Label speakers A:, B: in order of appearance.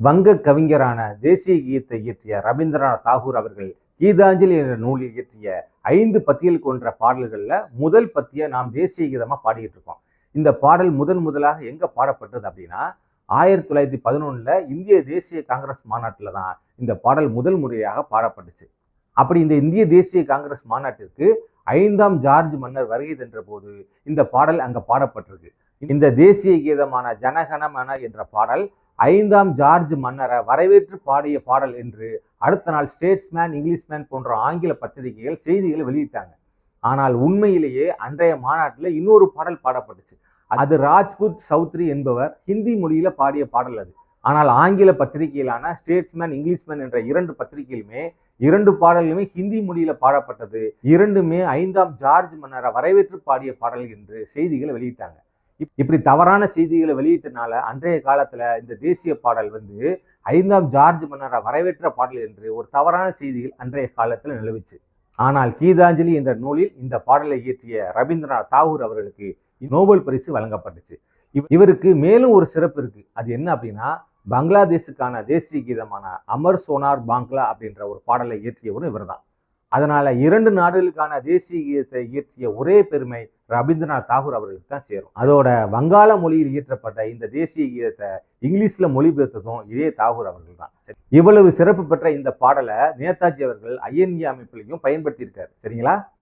A: வங்க கவிஞரான தேசிய கீதத்தை இயற்றிய ரவீந்திரநாத் தாகூர் அவர்கள் கீதாஞ்சலி என்ற நூலில் இயற்றிய ஐந்து பத்தியல் கொன்ற பாடல்களில் முதல் பத்தியை நாம் தேசிய கீதமாக பாடிட்டு இருக்கோம். இந்த பாடல் முதன் முதலாக எங்கே பாடப்பட்டது அப்படின்னா ஆயிரத்தி தொள்ளாயிரத்தி பதினொன்றில் இந்திய தேசிய காங்கிரஸ் மாநாட்டில் தான் இந்த பாடல் முதல் முறையாக பாடப்பட்டுச்சு. அப்படி இந்த இந்திய தேசிய காங்கிரஸ் மாநாட்டிற்கு ஐந்தாம் ஜார்ஜ் மன்னர் வருகை தன்ற போது இந்த பாடல் அங்கே பாடப்பட்டிருக்கு. இந்த தேசிய கீதமான ஜனகணமன என்ற பாடல் ஐந்தாம் ஜார்ஜ் மன்னரை வரவேற்று பாடிய பாடல் என்று அடுத்த நாள் ஸ்டேட்ஸ்மேன் இங்கிலீஷ்மேன் போன்ற ஆங்கில பத்திரிகைகள் செய்திகளை வெளியிட்டாங்க. ஆனால் உண்மையிலேயே அன்றைய மாநாட்டில் இன்னொரு பாடல் பாடப்பட்டுச்சு. அது ராஜ்புத் சௌத்ரி என்பவர் ஹிந்தி மொழியில பாடிய பாடல் அது. ஆனால் ஆங்கில பத்திரிகையிலான ஸ்டேட்ஸ்மேன் இங்கிலீஷ்மேன் என்ற இரண்டு பத்திரிகையிலுமே இரண்டு பாடல்களுமே ஹிந்தி மொழியில பாடப்பட்டது. இரண்டுமே ஐந்தாம் ஜார்ஜ் மன்னரை வரவேற்று பாடிய பாடல் என்று செய்திகளை வெளியிட்டாங்க. இப்படி தவறான செய்திகளை வெளியிட்டனால அன்றைய காலத்துல இந்த தேசிய பாடல் வந்து ஐந்தாம் ஜார்ஜ் மன்னரை வரவேற்ற பாடல் என்று ஒரு தவறான செய்திகள் அன்றைய காலத்துல நிலவுச்சு. ஆனால் கீதாஞ்சலி என்ற நூலில் இந்த பாடலை இயற்றிய ரவீந்திரநாத் தாகூர் அவர்களுக்கு நோபல் பரிசு வழங்கப்பட்டுச்சு. இவருக்கு மேலும் ஒரு சிறப்பு இருக்கு. அது என்ன அப்படின்னா பங்களாதேஷுக்கான தேசிய கீதமான அமர் சோனார் பாங்க்லா அப்படின்ற ஒரு பாடலை இயற்றியவரும் இவர்தான். அதனால இரண்டு நாடுகளுக்கான தேசிய கீதத்தை இயற்றிய ஒரே பெருமை ரவீந்திரநாத் தாகூர் அவர்களுக்கு தான் சேரும். அதோட வங்காள மொழியில் இயற்றப்பட்ட இந்த தேசிய கீதத்தை இங்கிலீஷ்ல மொழிபெயர்த்ததும் இதே தாகூர் அவர்கள் தான். சரி இவ்வளவு சிறப்பு பெற்ற இந்த பாடலை நேதாஜி அவர்கள் ஐஎன்ஏ அமைப்பிலையும் பயன்படுத்தியிருக்காரு. சரிங்களா?